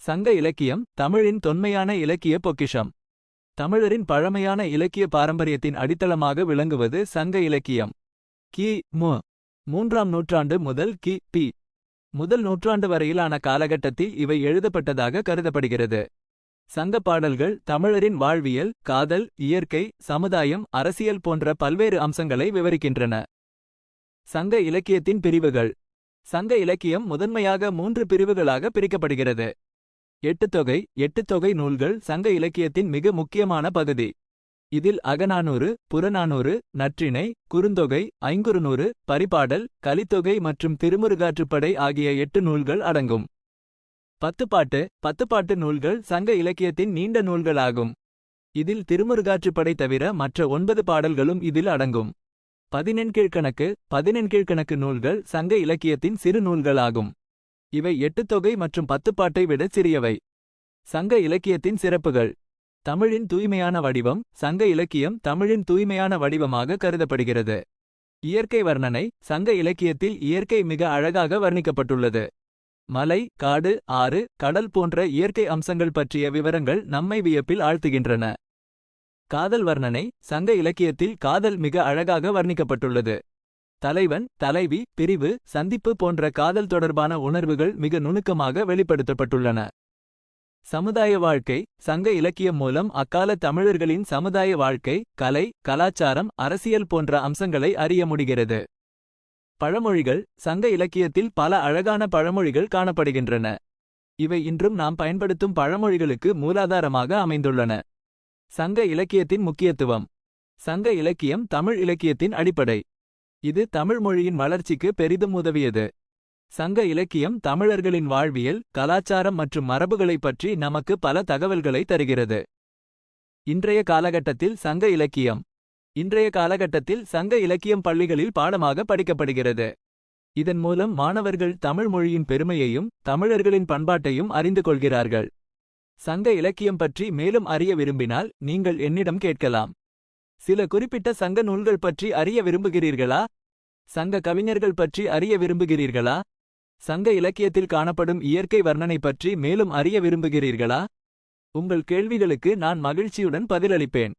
சங்க இலக்கியம் தமிழின் தொன்மையான இலக்கிய பொக்கிஷம். தமிழரின் பழமையான இலக்கிய பாரம்பரியத்தின் அடித்தளமாக விளங்குவது சங்க இலக்கியம். கி. மு. மூன்றாம் நூற்றாண்டு முதல் கி. பி. முதல் நூற்றாண்டு வரையிலான காலகட்டத்தில் இவை எழுதப்பட்டதாக கருதப்படுகிறது. சங்க பாடல்கள் தமிழரின் வாழ்வியல் காதல் இயற்கை சமுதாயம் அரசியல் போன்ற பல்வேறு அம்சங்களை விவரிக்கின்றன. சங்க இலக்கியத்தின் பிரிவுகள். சங்க இலக்கியம் முதன்மையாக மூன்று பிரிவுகளாக பிரிக்கப்படுகிறது. எட்டுத்தொகை எட்டுத்தொகை நூல்கள் சங்க இலக்கியத்தின் மிக முக்கியமான பகுதி. இதில் அகநானூறு புறநானூறு நற்றிணை குறுந்தொகை ஐங்குறுநூறு பரிபாடல் கலித்தொகை மற்றும் திருமுருகாற்றுப்படை ஆகிய எட்டு நூல்கள் அடங்கும். பத்துப்பாட்டு பத்துப்பாட்டு நூல்கள் சங்க இலக்கியத்தின் நீண்ட நூல்களாகும். இதில் திருமுருகாற்றுப்படை தவிர மற்ற ஒன்பது பாடல்களும் இதில் அடங்கும். பதினெண்கீழ்கணக்கு பதினெண்கீழ்கணக்கு நூல்கள் சங்க இலக்கியத்தின் சிறு நூல்களாகும். இவை எட்டுத்தொகை மற்றும் பத்துப்பாட்டை விட சிறியவை. சங்க இலக்கியத்தின் சிறப்புகள். தமிழின் தூய்மையான வடிவம் சங்க இலக்கியம் தமிழின் தூய்மையான வடிவமாக கருதப்படுகிறது. இயற்கை வர்ணனை சங்க இலக்கியத்தில் இயற்கை மிக அழகாக வர்ணிக்கப்பட்டுள்ளது. மலை காடு ஆறு கடல் போன்ற இயற்கை அம்சங்கள் பற்றிய விவரங்கள் நம்மை வியப்பில் ஆழ்த்துகின்றன. காதல் வர்ணனை சங்க இலக்கியத்தில் காதல் மிக அழகாக வர்ணிக்கப்பட்டுள்ளது. தலைவன் தலைவி பிரிவு சந்திப்பு போன்ற காதல் தொடர்பான உணர்வுகள் மிக நுணுக்கமாக வெளிப்படுத்தப்பட்டுள்ளன. சமுதாய வாழ்க்கை சங்க இலக்கியம் மூலம் அக்கால தமிழர்களின் சமுதாய வாழ்க்கை கலை கலாச்சாரம் அரசியல் போன்ற அம்சங்களை அறிய முடிகிறது. பழமொழிகள் சங்க இலக்கியத்தில் பல அழகான பழமொழிகள் காணப்படுகின்றன. இவை இன்றும் நாம் பயன்படுத்தும் பழமொழிகளுக்கு மூலாதாரமாக அமைந்துள்ளன. சங்க இலக்கியத்தின் முக்கியத்துவம். சங்க இலக்கியம் தமிழ் இலக்கியத்தின் அடிப்படை. இது தமிழ் மொழியின் வளர்ச்சிக்கு பெரிதும் உதவியது. சங்க இலக்கியம் தமிழர்களின் வாழ்வியல் கலாச்சாரம் மற்றும் மரபுகளைப் பற்றி நமக்கு பல தகவல்களை தருகிறது. இன்றைய காலகட்டத்தில் சங்க இலக்கியம். இன்றைய காலகட்டத்தில் சங்க இலக்கியம் பள்ளிகளில் பாடமாக படிக்கப்படுகிறது. இதன் மூலம் மாணவர்கள் தமிழ் மொழியின் பெருமையையும் தமிழர்களின் பண்பாட்டையும் அறிந்து கொள்கிறார்கள். சங்க இலக்கியம் பற்றி மேலும் அறிய விரும்பினால் நீங்கள் என்னிடம் கேட்கலாம். சில குறிப்பிட்ட சங்க நூல்கள் பற்றி அறிய விரும்புகிறீர்களா? சங்க கவிஞர்கள் பற்றி அறிய விரும்புகிறீர்களா? சங்க இலக்கியத்தில் காணப்படும் இயற்கை வர்ணனை பற்றி மேலும் அறிய விரும்புகிறீர்களா? உங்கள் கேள்விகளுக்கு நான் மகிழ்ச்சியுடன் பதிலளிப்பேன்.